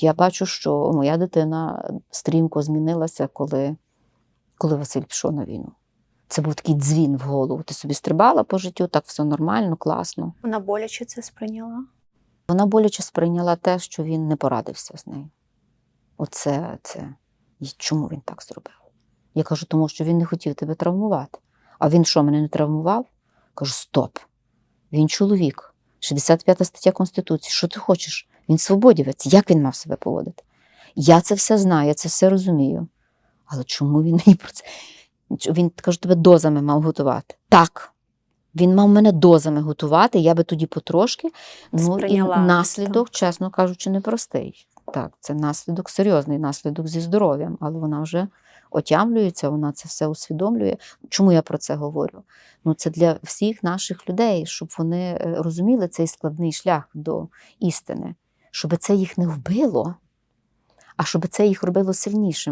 Я бачу, що моя дитина стрімко змінилася, коли, коли Василь пішов на війну. Це був такий дзвін в голову. Ти собі стрибала по життю, так все нормально, класно. Вона боляче це сприйняла. Вона боляче сприйняла те, що він не порадився з нею. Оце це. І чому він так зробив? Я кажу, тому що він не хотів тебе травмувати. А він що, мене не травмував? Кажу, стоп. Він чоловік. 65 стаття Конституції. Що ти хочеш? Він свободівець. Як він мав себе поводити? Я це все знаю, я це все розумію. Але чому він мені про це? Він кажу, тебе дозами мав готувати. Так. Він мав мене дозами готувати, я би тоді потрошки. Ну, і наслідок, чесно кажучи, непростий. Так, це наслідок, серйозний наслідок зі здоров'ям, але вона вже отямлюється, вона це все усвідомлює. Чому я про це говорю? Ну, це для всіх наших людей, щоб вони е, розуміли цей складний шлях до істини, щоб це їх не вбило, а щоб це їх робило сильнішим.